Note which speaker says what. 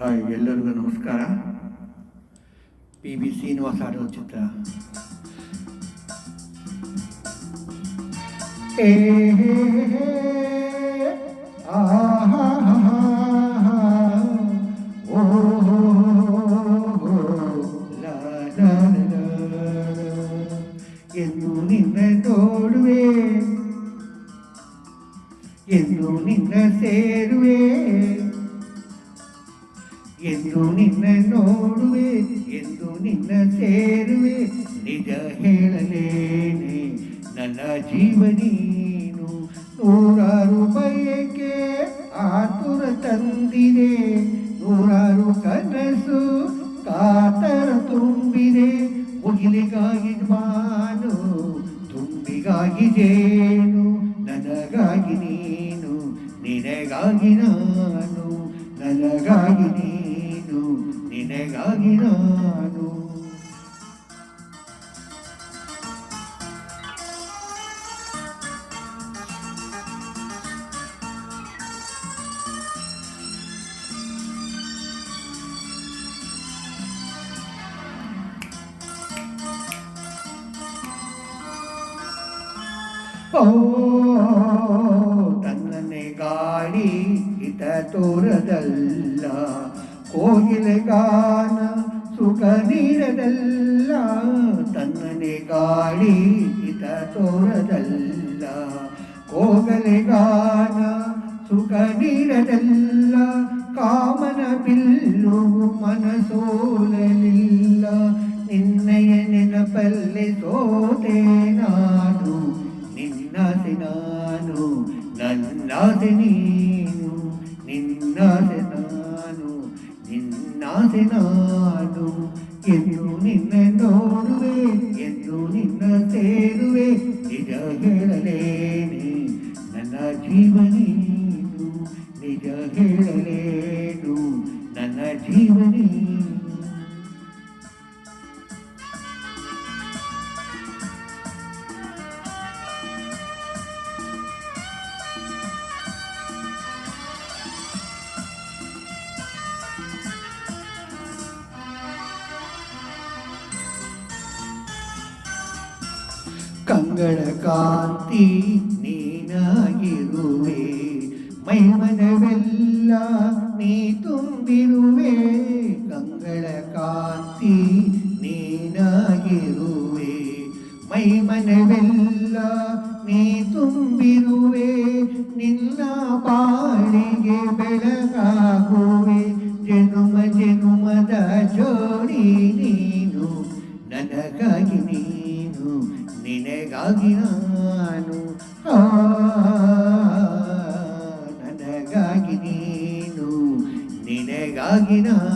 Speaker 1: Hi ಎಲ್ಲರಿಗೂ ನಮಸ್ಕಾರ. P B Srinivasa ಆಡೋ ಚಿತ್ರ. ಎಂದು ನಿನ್ನ ನೋಡುವೆ. ಎಂದು ನಿನ್ನ ಸೇರುವೆ. ಎಂದು ನಿನ್ನ ನೋಡುವೆ, ಎಂದು ನಿನ್ನ ಸೇರುವೆ, ನಿಜ ಹೇಳಲೇನೆ, ನನ್ನ ಜೀವನೀನು ನೂರಾರು ಬಯಕೆ ಆತುರ ತಂದಿದೆ, ನೂರಾರು ಕನಸು ಕಾತರ ತುಂಬಿದೆ, ಮುಗಿಲಿಗಾಗಿ ಮಾನು ತುಂಬಿಗಾಗಿ ಜೇನು, ನನಗಾಗಿ ನೀನು, ನಿನಗಾಗಿ ನಾನು. ನಿನಗಾಗಿ ನಾನು ಓ ಕೋಗಿಲೆ ಗಾನ, ಸುಖ ನೀಡದಲ್ಲ ತನ್ನನೆ ಗಾಳಿ ಹಿತ ತೋರದಲ್ಲ. ಕೋಗಲೆ ಗಾನ, ಸುಖ ನೀಡದಲ್ಲ ಕಾಮನ ಬಿಲ್ಲು ಮನಸೋಲಲಿಲ್ಲ. ನಿನ್ನಯ ನೆನಪಲ್ಲಿ ಸೋತೆ ನಾನು ನಿನ್ನಾಸೆ ನಾನು, ನನ್ನಾಸೆ ನೀನು, ನಿನ್ನಾಸೆ ನಾನು ನಾನು ಎಂದು ನಿನ್ನ ನೋಡುವೆ, ಎಂದು ನಿನ್ನ ಸೇರುವೆ, ನಿಜ ಹೇಳಲೇನೆ, ನನ್ನ ಜೀವನೀನು ನಿಜ ಹೇಳಲೇನು, ನನ್ನ ಜೀವ ಕಂಗಳ ಕಾಂತಿ ನೀನಾಗಿರುವೆ. ಮೈಮನವೆಲ್ಲ ನೀ ತುಂಬಿರುವೆ. ಕಂಗಳ ಕಾಂತಿ ನೀನಾಗಿರುವೆ. ಮೈಮನವೆಲ್ಲ ನೀ ತುಂಬಿರುವೆ. ನಿನ್ನ ಬಾಳಿಗೆ ಬೆಳಗಾಗುವೆ. ಜನುಮ ಜನುಮದ ಜೋಡಿ ನೀನು ನನಗಾಗಿ ನೀನು ನಿನಗಾಗಿ ನಾನು ನನಗಾಗಿ ನೀನು ನಿನಗಾಗಿ ನಾನು